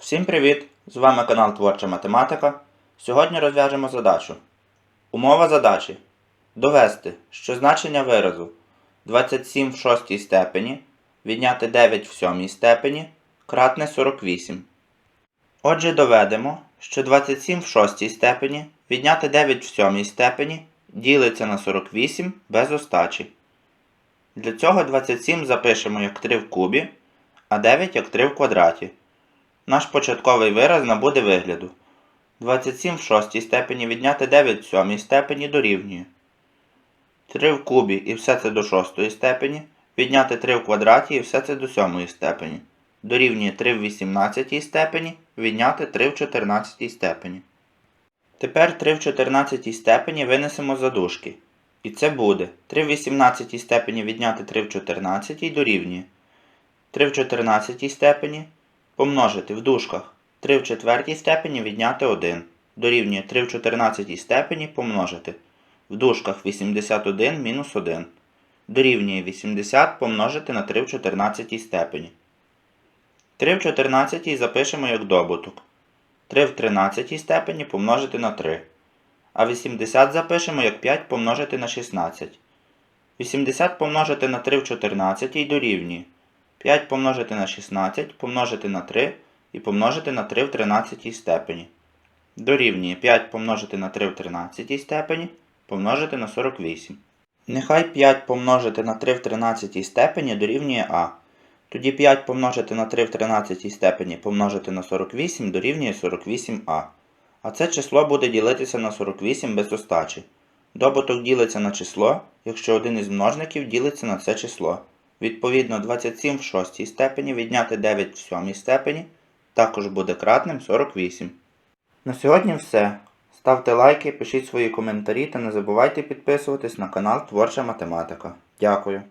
Всім привіт! З вами канал Творча Математика. Сьогодні розв'яжемо задачу. Умова задачі. Довести, що значення виразу 27 в шостій степені відняти 9 в сьомій степені кратне 48. Отже, доведемо, що 27 в шостій степені відняти 9 в сьомій степені ділиться на 48 без остачі. Для цього 27 запишемо як 3 в кубі, а 9 як 3 в квадраті. Наш початковий вираз набуде вигляду. 27 в шостій степені відняти 9 в сьомій степені дорівнює. 3 в кубі і все це до шостої степені. Відняти 3 в квадраті і все це до сьомої степені. Дорівнює 3 в 18 степені, відняти 3 в 14 степені. Тепер 3 в 14 степені винесемо за дужки. І це буде 3 в 18 степені відняти 3 в 14 дорівнює 3 в 14 степені помножити в дужках 3 в четвертій степені відняти 1. Дорівнює 3 в 14 степені помножити в дужках 81 мінус 1. Дорівнює 80 помножити на 3 в 14 степені. 3 в 14 запишемо як добуток. 3 в 13 степені помножити на 3. А 80 запишемо як 5 помножити на 16. 80 помножити на 3 в 14 дорівнює 5 помножити на 16, помножити на 3 і помножити на 3 в 13 степені. Дорівнює 5 помножити на 3 в 13 степені, помножити на 48. Нехай 5 помножити на 3 в 13 степені дорівнює А. Тоді 5 помножити на 3 в 13 степені помножити на 48 дорівнює 48а. А це число буде ділитися на 48 без остачі. Добуток ділиться на число, якщо один із множників ділиться на це число. Відповідно, 27 в шостій степені відняти 9 в сьомій степені також буде кратним 48. На сьогодні все. Ставте лайки, пишіть свої коментарі та не забувайте підписуватись на канал Творча Математика. Дякую.